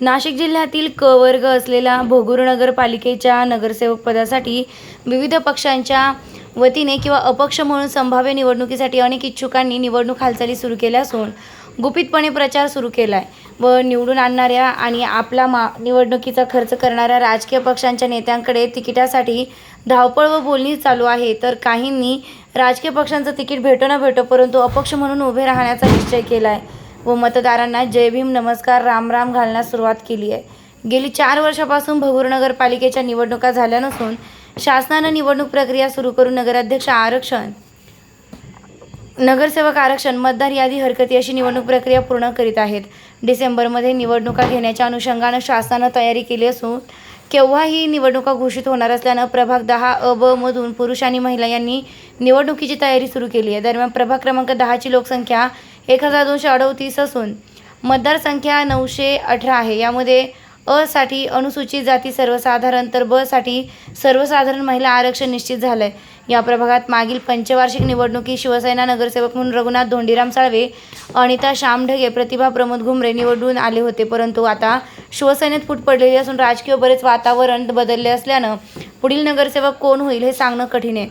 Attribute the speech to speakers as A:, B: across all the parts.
A: नाशिक जिल्ह्यातील क वर्ग असलेल्या भोगूर नगरपालिकेच्या नगरसेवक पदासाठी विविध पक्षांच्या वतीने किंवा अपक्ष म्हणून संभाव्य निवडणुकीसाठी अनेक इच्छुकांनी निवडणूक हालचाली सुरू केल्या असून गुपितपणे प्रचार सुरू केला आहे व निवडून आणणाऱ्या आणि आपला मा निवडणुकीचा खर्च करणाऱ्या राजकीय पक्षांच्या नेत्यांकडे तिकिटासाठी धावपळ व बोलणी चालू आहे. तर काहींनी राजकीय पक्षांचं तिकीट भेटो ना भेटो परंतु अपक्ष म्हणून उभे राहण्याचा निश्चय केला आहे व मतदारांना जय भीम नमस्कार राम राम घालण्यास सुरुवात केली आहे. गेली चार वर्षापासून भगूर नगरपालिकेच्या निवडणुका झाल्या नसून शासनानं निवडणूक प्रक्रिया सुरू करून नगराध्यक्ष आरक्षण नगरसेवक आरक्षण मतदार यादी हरकती अशी निवडणूक प्रक्रिया पूर्ण करीत आहेत. डिसेंबरमध्ये निवडणुका घेण्याच्या अनुषंगानं शासनानं तयारी केली असून केव्हाही निवडणुका घोषित होणार असल्यानं प्रभाग दहा अ ब मधून पुरुष आणि महिला यांनी निवडणुकीची तयारी सुरू केली आहे. दरम्यान प्रभाग क्रमांक दहाची लोकसंख्या एक हजार दोनशे अडतीस असून मतदारसंख्या नऊशे अठरा आहे. यामध्ये अ साठी अनुसूचित जाती सर्वसाधारण तर ब साठी सर्वसाधारण महिला आरक्षण निश्चित झालं आहे या प्रभागात मागील पंचवार्षिक निवडणुकीत शिवसेना नगरसेवक म्हणून रघुनाथ धोंडीराम साळवे अनिता श्यामढगे प्रतिभा प्रमोद घुमरे निवडून आले होते. परंतु आता शिवसेनेत फूट पडलेली असून राजकीय बरेच वातावरण बदलले असल्यानं पुढील नगरसेवक कोण होईल हे सांगणं कठीण आहे.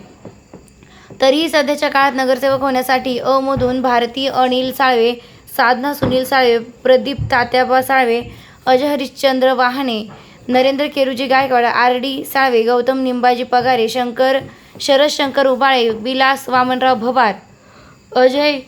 A: तरीही सध्याच्या काळात नगरसेवक होण्यासाठी अमधून भारती अनिल साळवे साधना सुनील साळवे प्रदीप तात्याबा साळवे अजय हरिश्चंद्र वाहने नरेंद्र केरुजी गायकवाड आर डी साळवे गौतम निंबाजी पगारे शंकर शरद शंकर उबाळे विलास वामनराव भवार अजय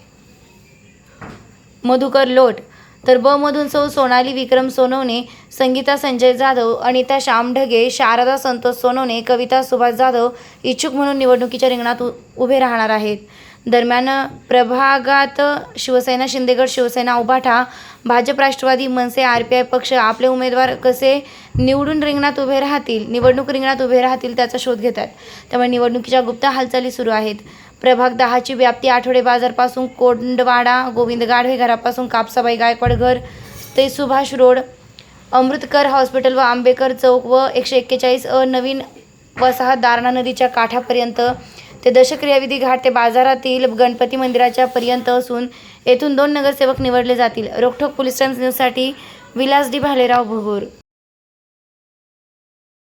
A: मधुकर लोट तर ब मधून सौ सोनाली विक्रम सोनवणे संगीता संजय जाधव अनिता श्याम ढगे शारदा संतोष सोनवणे कविता सुभाष जाधव इच्छुक म्हणून निवडणुकीच्या रिंगणात उ उभे राहणार आहेत. दरम्यान प्रभागात Shivsena शिंदेगड Shivsena Ubhatha Bhajap Rashtrawadi Manase R P I पक्ष आपले उमेदवार कसे निवडून रिंगणात उभे राहतील निवडणूक रिंगणात उभे राहतील त्याचा शोध घेतात. त्यामुळे निवडणुकीच्या गुप्त हालचाली सुरू आहेत. प्रभाग दहाची व्याप्ती आठवडे बाजारपासून कोंडवाडा गोविंद गाढवे घरापासून कापसाबाई गायकवाड घर ते सुभाष रोड अमृतकर हॉस्पिटल व आंबेकर चौक व एकशे एक्केचाळीस अ नवीन वसाहत दारणा नदीच्या काठापर्यंत ते दशक्रियाविधी घाट ते बाजारातील गणपती मंदिराच्या पर्यंत असून येथून दोन नगरसेवक निवडले जातील. रोखोक पोलीस टाइम्स न्यूजसाठी विलास डी भालेराव भोगूर.